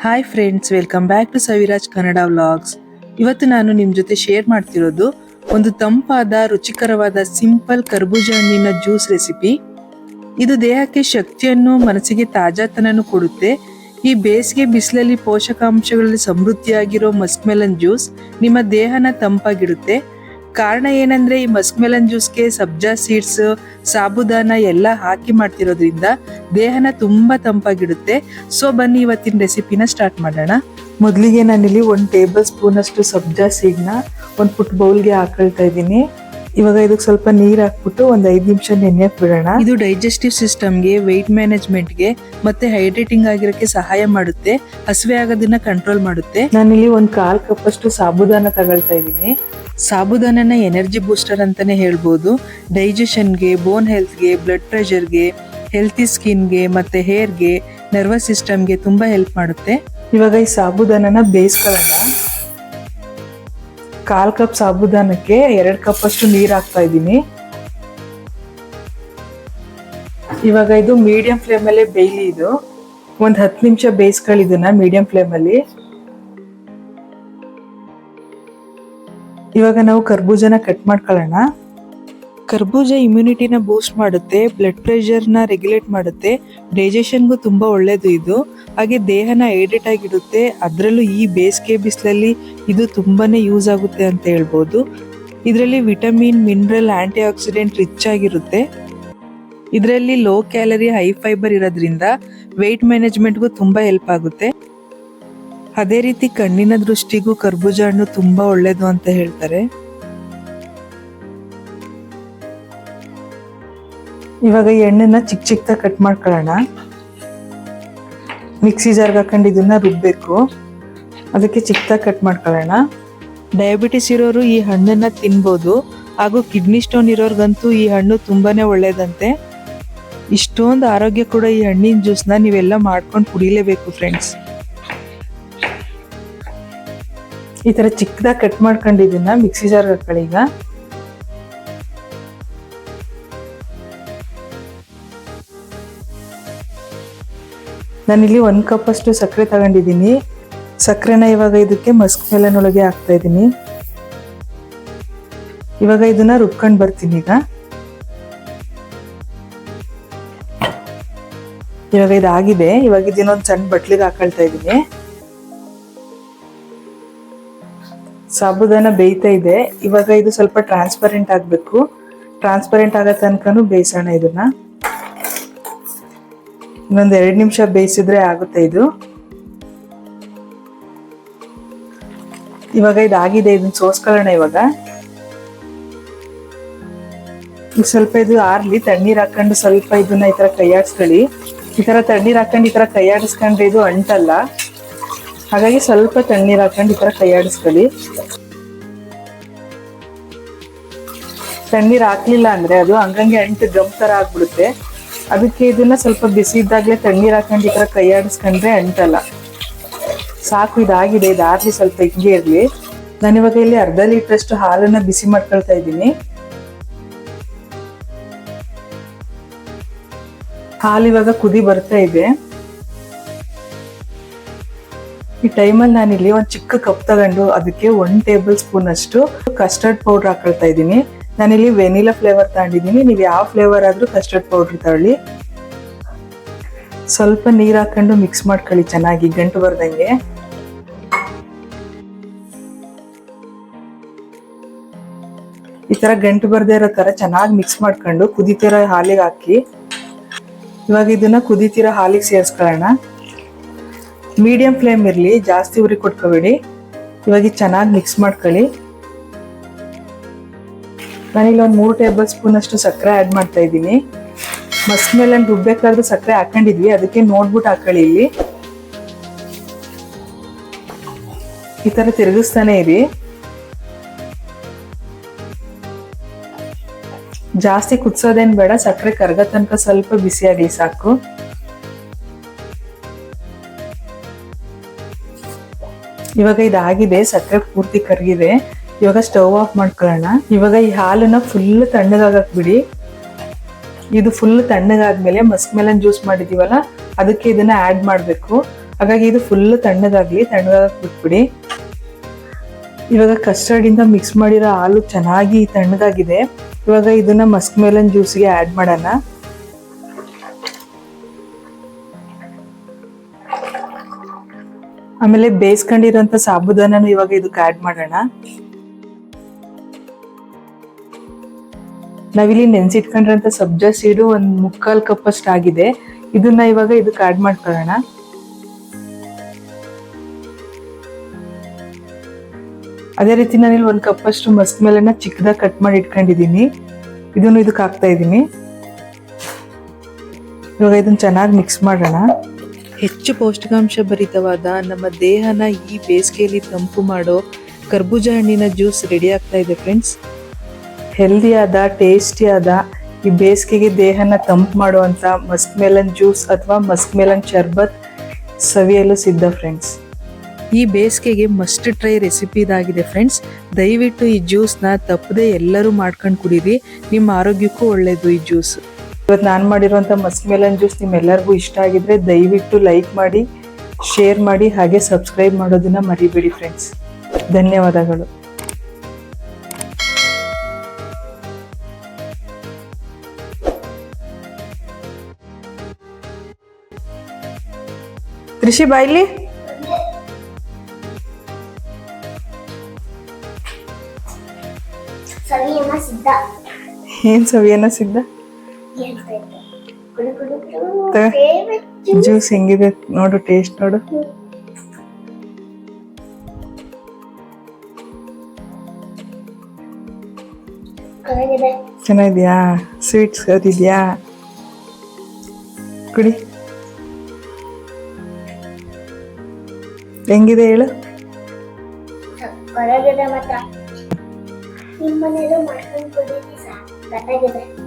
Hi friends welcome back to Saviraj Kannada vlogs ಇವತ್ತು ನಾನು ನಿಮ್ಮ ಜೊತೆ ಶೇರ್ ಮಾಡ್ತಿರೋದು ಒಂದು ತಂಪಾದ, ರುಚಿಕರವಾದ ಸಿಂಪಲ್ ಕರ್ಬೂಜ ಹಣ್ಣಿನ ಜ್ಯೂಸ್ ರೆಸಿಪಿ ಇದು ದೇಹಕ್ಕೆ ಶಕ್ತಿಯನ್ನು, ಮನಸ್ಸಿಗೆ ತಾಜಾತನನ್ನು ಕೊಡುತ್ತೆ. ಈ ಬೇಸಿಗೆ ಬಿಸಿಲಲ್ಲಿ ಪೋಷಕಾಂಶಗಳಲ್ಲಿ ಸಮೃದ್ಧಿಯಾಗಿರೋ ಮಸ್ಕ್ ಮೆಲನ್ ಜ್ಯೂಸ್ ನಿಮ್ಮ ದೇಹನ ತಂಪಾಗಿಡುತ್ತೆ. ಕಾರಣ ಏನಂದ್ರೆ ಈ ಮಸ್ಕ್ ಮೆಲನ್ ಜ್ಯೂಸ್ಗೆ ಸಬ್ಜಾ ಸೀಡ್ಸ್ ಸಾಬುದಾನ ಎಲ್ಲ ಹಾಕಿ ಮಾಡ್ತಿರೋದ್ರಿಂದ ದೇಹನ ತುಂಬಾ ತಂಪಾಗಿಡುತ್ತೆ. ಸೊ ಬನ್ನಿ ಇವತ್ತಿನ ರೆಸಿಪಿನ ಸ್ಟಾರ್ಟ್ ಮಾಡೋಣ. ಮೊದಲಿಗೆ ನಾನಿಲ್ಲಿ ಒಂದು ಟೇಬಲ್ ಸ್ಪೂನ್ ಅಷ್ಟು ಸಬ್ಜಾ ಸೀಡ್ನ ಒಂದು ಪುಟ್ ಬೌಲ್ಗೆ ಹಾಕೊಳ್ತಾ ಇದ್ದೀನಿ. ಇವಾಗ ಇದಕ್ಕೆ ಸ್ವಲ್ಪ ನೀರು ಹಾಕ್ಬಿಟ್ಟು ಒಂದು ಐದು ನಿಮಿಷ ನೆನೆಯಕ್ ಬಿಡೋಣ. ಇದು ಡೈಜೆಸ್ಟಿವ್ ಸಿಸ್ಟಮ್ಗೆ ವೆಯ್ಟ್ ಮ್ಯಾನೇಜ್ಮೆಂಟ್ಗೆ ಮತ್ತೆ ಹೈಡ್ರೇಟಿಂಗ್ ಆಗಿರೋಕ್ಕೆ ಸಹಾಯ ಮಾಡುತ್ತೆ ಹಸಿವೆ ಆಗೋದನ್ನ ಕಂಟ್ರೋಲ್ ಮಾಡುತ್ತೆ. ನಾನಿಲ್ಲಿ ಒಂದು ಕಾಲ್ ಕಪ್ ಅಷ್ಟು ಸಾಬುದಾನ ತಗೊಳ್ತಾ ಇದ್ದೀನಿ. ಸಾಬುದಾನನ ಎನರ್ಜಿ ಬೂಸ್ಟರ್ ಅಂತಾನೆ ಹೇಳ್ಬೋದು. ಡೈಜೆಷನ್ಗೆ, ಬೋನ್ ಹೆಲ್ತ್ಗೆ, ಬ್ಲಡ್ ಪ್ರೆಷರ್ಗೆ, ಹೆಲ್ತಿ ಸ್ಕಿನ್ಗೆ ಮತ್ತೆ ಹೇರ್ಗೆ, ನರ್ವಸ್ ಸಿಸ್ಟಮ್ಗೆ ತುಂಬಾ ಹೆಲ್ಪ್ ಮಾಡುತ್ತೆ. ಇವಾಗ ಈ ಸಾಬುದಾನನ ಬೇಯಿಸ್ಕೊಳ್ಳೋಣ ಕಾಲು ಕಪ್ ಸಾಬುದಾನಕ್ಕೆ ಎರಡು ಕಪ್ಪಷ್ಟು ನೀರ್ ಹಾಕ್ತಾ ಇದ್ದೀನಿ. ಇವಾಗ ಇದು ಮೀಡಿಯಂ ಫ್ಲೇಮಲ್ಲೇ ಬೇಯಲಿ ಇದು. ಒಂದು ಹತ್ತು ನಿಮಿಷ ಬೇಯಿಸ್ಕೊಳ್ಳಿದನ್ನ ಮೀಡಿಯಂ ಫ್ಲೇಮ್ ಇವಾಗ ನಾವು ಕರ್ಬೂಜನ ಕಟ್ ಮಾಡ್ಕೊಳ್ಳೋಣ. ಕರ್ಬೂಜ ಇಮ್ಯುನಿಟಿನ ಬೂಸ್ಟ್ ಮಾಡುತ್ತೆ ಬ್ಲಡ್ ಪ್ರೆಷರ್ನ ರೆಗ್ಯುಲೇಟ್ ಮಾಡುತ್ತೆ ಡೈಜೆಷನ್ಗೂ ತುಂಬಾ ಒಳ್ಳೇದು ಇದು. ಹಾಗೆ ದೇಹನ ಹೈಡ್ರೇಟ್ ಆಗಿಡುತ್ತೆ, ಅದರಲ್ಲೂ ಈ ಬೇಸಿಗೆ ಬಿಸಿಲಲ್ಲಿ ಇದು ತುಂಬಾನೇ ಯೂಸ್ ಆಗುತ್ತೆ ಅಂತ ಹೇಳ್ಬೋದು. ಇದರಲ್ಲಿ vitamin mineral antioxidant rich ಆಗಿರುತ್ತೆ. ಇದರಲ್ಲಿ ಲೋ ಕ್ಯಾಲರಿ ಹೈ ಫೈಬರ್ ಇರೋದ್ರಿಂದ ವೆಯ್ಟ್ ಮ್ಯಾನೇಜ್ಮೆಂಟ್ಗೂ ತುಂಬಾ ಹೆಲ್ಪ್ ಆಗುತ್ತೆ. ಅದೇ ರೀತಿ ಕಣ್ಣಿನ ದೃಷ್ಟಿಗೂ ಕರ್ಬೂಜ ಹಣ್ಣು ತುಂಬಾ ಒಳ್ಳೇದು ಅಂತ ಹೇಳ್ತಾರೆ. ಇವಾಗ ಎಣ್ಣೆನ ಚಿಕ್ಕ ಚಿಕ್ಕದಾಗಿ ಕಟ್ ಮಾಡ್ಕೊಳ್ಳೋಣ. ಮಿಕ್ಸಿ ಜಾರ್ಗೆ ಹಾಕೊಂಡು ಇದನ್ನ ರುಬ್ಬಬೇಕು ಅದಕ್ಕೆ ಚಿಕ್ಕದಾಗಿ ಕಟ್ ಮಾಡ್ಕೊಳ್ಳೋಣ. ಡಯಾಬಿಟಿಸ್ ಇರೋರು ಈ ಹಣ್ಣನ್ನ ತಿನ್ಬೋದು. ಹಾಗೂ ಕಿಡ್ನಿ ಸ್ಟೋನ್ ಇರೋರ್ಗಂತೂ ಈ ಹಣ್ಣು ತುಂಬಾನೇ ಒಳ್ಳೇದಂತೆ. ಇಷ್ಟೊಂದು ಆರೋಗ್ಯ ಕೂಡ ಈ ಹಣ್ಣಿನ ಜ್ಯೂಸ್ನ ನೀವೆಲ್ಲ ಮಾಡ್ಕೊಂಡು ಕುಡಿಲೇಬೇಕು ಫ್ರೆಂಡ್ಸ್. ಈ ಥರ ಚಿಕ್ಕದಾಗಿ ಕಟ್ ಮಾಡ್ಕೊಂಡಿದ್ದನ್ನ ಮಿಕ್ಸಿ ಜಾರ್ ಹಾಕೊಳ್ಳಿ ಈಗ ನಾನಿಲ್ಲಿ ಒನ್ ಕಪ್ ಅಷ್ಟು ಸಕ್ಕರೆ ತಗೊಂಡಿದ್ದೀನಿ. ಸಕ್ಕರೆನ ಇವಾಗ ಇದಕ್ಕೆ ಮಸ್ಕ್ ಮೆಲನೊಳಗೆ ಹಾಕ್ತಾ ಇದ್ದೀನಿ. ಇವಾಗ ಇದನ್ನ ರುಬ್ಕೊಂಡು ಬರ್ತೀನಿ ಈಗ. ಇವಾಗ ಇದಾಗಿದೆ. ಇವಾಗ ಇದನ್ನೊಂದು ಸಣ್ಣ ಬಟ್ಲಿಗೆ ಹಾಕೊಳ್ತಾ ಇದ್ದೀನಿ. ಸಾಬುದಾನ ಬೇಯ್ತಾ ಇದೆ. ಇವಾಗ ಇದು ಸ್ವಲ್ಪ ಟ್ರಾನ್ಸ್ಪರೆಂಟ್ ಆಗಬೇಕು. ಟ್ರಾನ್ಸ್ಪರೆಂಟ್ ಆಗೋ ತನಕನೂ ಬೇಯಿಸೋಣ ಇದನ್ನ. ಇನ್ನೊಂದು ಎರಡು ನಿಮಿಷ ಬೇಯಿಸಿದ್ರೆ ಆಗುತ್ತೆ ಇದು. ಇವಾಗ ಇದಾಗಿದೆ ಇದನ್ನ ಸೋಸ್ಕೊಳ್ಳೋಣ ಇವಾಗ. ಈಗ ಸ್ವಲ್ಪ ಇದು ಆರ್ಲಿ, ತಣ್ಣೀರ್ ಹಾಕೊಂಡು ಸ್ವಲ್ಪ ಇದನ್ನ ಈ ತರ ಕೈಯಾಡಿಸ್ಕೊಳ್ಳಿ ಈ ತರ ತಣ್ಣೀರ್ ಹಾಕೊಂಡು ಈ ತರ ಕೈಯಾಡಿಸ್ಕೊಂಡ್ರೆ ಇದು ಅಂಟಲ್ಲ. ಹಾಗಾಗಿ ಸ್ವಲ್ಪ ತಣ್ಣೀರ್ ಹಾಕೊಂಡು ಈ ತರ ಕೈಯಾಡಿಸ್ಕೊಳ್ಳಿ ತಣ್ಣೀರ್ ಹಾಕ್ಲಿಲ್ಲ ಅಂದ್ರೆ ಅದು ಹಂಗಂಗೆ ಅಂಟು ಗಮ್ ತರ ಆಗ್ಬಿಡುತ್ತೆ. ಅದಕ್ಕೆ ಇದನ್ನ ಸ್ವಲ್ಪ ಬಿಸಿ ಇದ್ದಾಗಲೇ ತಣ್ಣೀರ್ ಹಾಕೊಂಡು ಈ ತರ ಕೈಯಾಡಿಸ್ಕೊಂಡ್ರೆ ಅಂಟಲ್ಲ. ಸಾಕು, ಇದಾಗಿದೆ, ಇದಾಗ್ಲಿ ಸ್ವಲ್ಪ ಹಿಂಗೆ ಇರ್ಲಿ. ಇವಾಗ ಇಲ್ಲಿ ಅರ್ಧ ಲೀಟರ್ ಅಷ್ಟು ಹಾಲನ್ನ ಬಿಸಿ ಮಾಡ್ಕೊಳ್ತಾ ಇದ್ದೀನಿ. ಹಾಲು ಇವಾಗ ಕುದಿ ಬರ್ತಾ ಇದೆ. ಈ ಟೈಮಲ್ಲಿ ನಾನಿಲ್ಲಿ ಒಂದು ಚಿಕ್ಕ ಕಪ್ ತಗೊಂಡು ಅದಕ್ಕೆ ಒನ್ ಟೇಬಲ್ ಸ್ಪೂನ್ ಅಷ್ಟು ಕಸ್ಟರ್ಡ್ ಪೌಡರ್ ಹಾಕೊಳ್ತಾ ಇದ್ದೀನಿ. ನಾನಿಲ್ಲಿ ವೆನಿಲಾ ಫ್ಲೇವರ್ ತಗೊಂಡಿದ್ದೀನಿ. ನೀವು ಯಾವ ಫ್ಲೇವರ್ ಆದರೂ ಕಸ್ಟರ್ಡ್ ಪೌಡರ್ ತಗೊಳ್ಳಿ. ಸ್ವಲ್ಪ ನೀರು ಹಾಕೊಂಡು ಮಿಕ್ಸ್ ಮಾಡ್ಕೊಳ್ಳಿ ಚೆನ್ನಾಗಿ, ಗಂಟು ಬರ್ದಂಗೆ. ಈ ತರ ಗಂಟು ಬರ್ದೇ ಇರೋ ತರ ಚೆನ್ನಾಗಿ ಮಿಕ್ಸ್ ಮಾಡ್ಕೊಂಡು ಕುದಿತಿರೋ ಹಾಲಿಗೆ ಹಾಕಿ. ಇವಾಗ ಇದನ್ನ ಕುದಿತಿರೋ ಹಾಲಿಗೆ ಸೇರಿಸ್ಕೊಳ್ಳೋಣ. ಮೀಡಿಯಂ ಫ್ಲೇಮ್ ಇರಲಿ, ಜಾಸ್ತಿ ಉರಿ ಕೊಟ್ಕೋಬೇಡಿ. ಇವಾಗ ಚೆನ್ನಾಗಿ ಮಿಕ್ಸ್ ಮಾಡ್ಕೊಳ್ಳಿ. ನಾನಿಲ್ಲಿ ಒಂದು ಮೂರು ಟೇಬಲ್ ಸ್ಪೂನ್ ಅಷ್ಟು ಸಕ್ಕರೆ ಆ್ಯಡ್ ಮಾಡ್ತಾ ಇದ್ದೀನಿ. ಮಸ್ಕ್ ಮೇಲೆ ರುಬ್ಬೇಕಾದ್ರೆ ಸಕ್ಕರೆ ಹಾಕೊಂಡಿದ್ವಿ, ಅದಕ್ಕೆ ನೋಡ್ಬಿಟ್ಟು ಹಾಕೊಳ್ಳಿ ಇಲ್ಲಿ. ಈ ಥರ ತಿರುಗಿಸ್ತಾನೆ ಇರಿ. ಜಾಸ್ತಿ ಕುದಿಸೋದೇನು ಬೇಡ, ಸಕ್ಕರೆ ಕರ್ಗ ತನಕ ಸ್ವಲ್ಪ ಬಿಸಿ ಆಗಲಿ ಸಾಕು. ಇವಾಗ ಇದಾಗಿದೆ, ಸಕ್ಕರೆ ಪೂರ್ತಿ ಕರಗಿದೆ. ಇವಾಗ ಸ್ಟವ್ ಆಫ್ ಮಾಡ್ಕೊಳ್ಳೋಣ. ಇವಾಗ ಈ ಹಾಲನ್ನ ಫುಲ್ ತಣ್ಣಗಾಗಕ್ ಬಿಡಿ ಇದು ಫುಲ್ ತಣ್ಣಗಾದ್ಮೇಲೆ ಮಸ್ಕ್ ಮೆಲನ್ ಜ್ಯೂಸ್ ಮಾಡಿದೀವಲ್ಲ, ಅದಕ್ಕೆ ಇದನ್ನ ಆಡ್ ಮಾಡಬೇಕು. ಹಾಗಾಗಿ ಇದು ಫುಲ್ ತಣ್ಣಗಾಗ್ಲಿ ತಣ್ಣಗಾಗಕ್ ಬಿಟ್ಬಿಡಿ ಇವಾಗ ಕಸ್ಟರ್ಡ್ ಇಂದ ಮಿಕ್ಸ್ ಮಾಡಿರೋ ಹಾಲು ಚೆನ್ನಾಗಿ ತಣ್ಣಗಾಗಿದೆ. ಇವಾಗ ಇದನ್ನ ಮಸ್ಕ್ ಮೆಲನ್ ಜ್ಯೂಸ್ಗೆ ಆಡ್ ಮಾಡೋಣ. ಆಮೇಲೆ ಬೇಯಿಸ್ಕೊಂಡಿರೋಂಥ ಸಾಬುದಾನನು ಇವಾಗ ಇದಕ್ಕೆ ಆಡ್ ಮಾಡೋಣ. ನಾವಿಲ್ಲಿ ನೆನ್ಸಿಟ್ಕೊಂಡಿರೋಂಥ ಸಬ್ಜಾ ಸೀಡು ಒಂದ್ ಮುಕ್ಕಾಲ್ ಕಪ್ ಅಷ್ಟು ಆಗಿದೆ. ಇದನ್ನ ಇವಾಗ ಇದಕ್ಕೆ ಆಡ್ ಮಾಡ್ಕೊಳ್ಳೋಣ. ಅದೇ ರೀತಿ ನಾನಿಲ್ಲಿ ಒಂದು ಕಪ್ ಅಷ್ಟು ಮಸ್ಕ್ ಮೇಲೆನ ಚಿಕ್ಕದಾಗಿ ಕಟ್ ಮಾಡಿ ಇಟ್ಕೊಂಡಿದ್ದೀನಿ. ಇದನ್ನು ಇದಕ್ಕೆ ಹಾಕ್ತಾ ಇದ್ದೀನಿ ಇವಾಗ ಇದನ್ನ ಚೆನ್ನಾಗಿ ಮಿಕ್ಸ್ ಮಾಡೋಣ. ಹೆಚ್ಚು ಪೌಷ್ಟಿಕಾಂಶ ಭರಿತವಾದ ನಮ್ಮ ದೇಹನ ಈ ಬೇಸಿಗೆಯಲ್ಲಿ ತಂಪು ಮಾಡೋ ಕರ್ಬೂಜ ಹಣ್ಣಿನ ಜ್ಯೂಸ್ ರೆಡಿ ಆಗ್ತಾ ಇದೆ ಫ್ರೆಂಡ್ಸ್ ಹೆಲ್ದಿಯಾದ ಟೇಸ್ಟಿಯಾದ ಈ ಬೇಸಿಗೆಗೆ ದೇಹನ ತಂಪು ಮಾಡುವಂಥ ಮಸ್ಕ್ ಮೆಲನ್ ಜ್ಯೂಸ್ ಅಥವಾ ಮಸ್ಕ್ ಮೆಲನ್ ಶರ್ಬತ್ ಸವಿಯಲು ಸಿದ್ಧ ಫ್ರೆಂಡ್ಸ್ ಈ ಬೇಸಿಗೆಗೆ ಮಸ್ಟ್ ಟ್ರೈ ರೆಸಿಪಿ ಇದಾಗಿದೆ ಫ್ರೆಂಡ್ಸ್ ದಯವಿಟ್ಟು ಈ ಜ್ಯೂಸ್ನ ತಪ್ಪದೆ ಎಲ್ಲರೂ ಮಾಡ್ಕೊಂಡು ಕುಡೀರಿ. ನಿಮ್ಮ ಆರೋಗ್ಯಕ್ಕೂ ಒಳ್ಳೆಯದು ಈ ಜ್ಯೂಸ್ ಇವತ್ತು ನಾನು ಮಾಡಿರುವಂಥ ಮಸ್ಕ್ ಮೆಲನ್ ಜ್ಯೂಸ್ ನಿಮ್ಮೆಲ್ಲರಿಗೂ ಇಷ್ಟ ಆಗಿದ್ರೆ ದಯವಿಟ್ಟು ಲೈಕ್ ಮಾಡಿ ಶೇರ್ ಮಾಡಿ ಹಾಗೆ ಸಬ್ಸ್ಕ್ರೈಬ್ ಮಾಡೋದನ್ನ ಮರಿಬೇಡಿ ಫ್ರೆಂಡ್ಸ್ ಧನ್ಯವಾದಗಳು. ಕೃಷಿ ಬಾಯ್ಲಿ ಏನ್ ಸವಿಯನ್ನ ಸಿದ್ಧ? ಜ್ಯೂಸ್ ಹೆಂಗಿದೆ? ನೋಡು ಟೇಸ್ಟ್ ನೋಡು. ಚೆನ್ನಾಗಿದ್ಯಾ? ಸ್ವೀಟ್ಸ್ ಅದಿದ್ಯಾ ಕುಡಿ. ಹೆಂಗಿದೆ ಹೇಳು? ಮಾತ್ರ. ನಿಮ್ಮನೇಲೂ ಮಾಡ್ಕೊಂಡು ಕುಡೀರಿ ಸರ್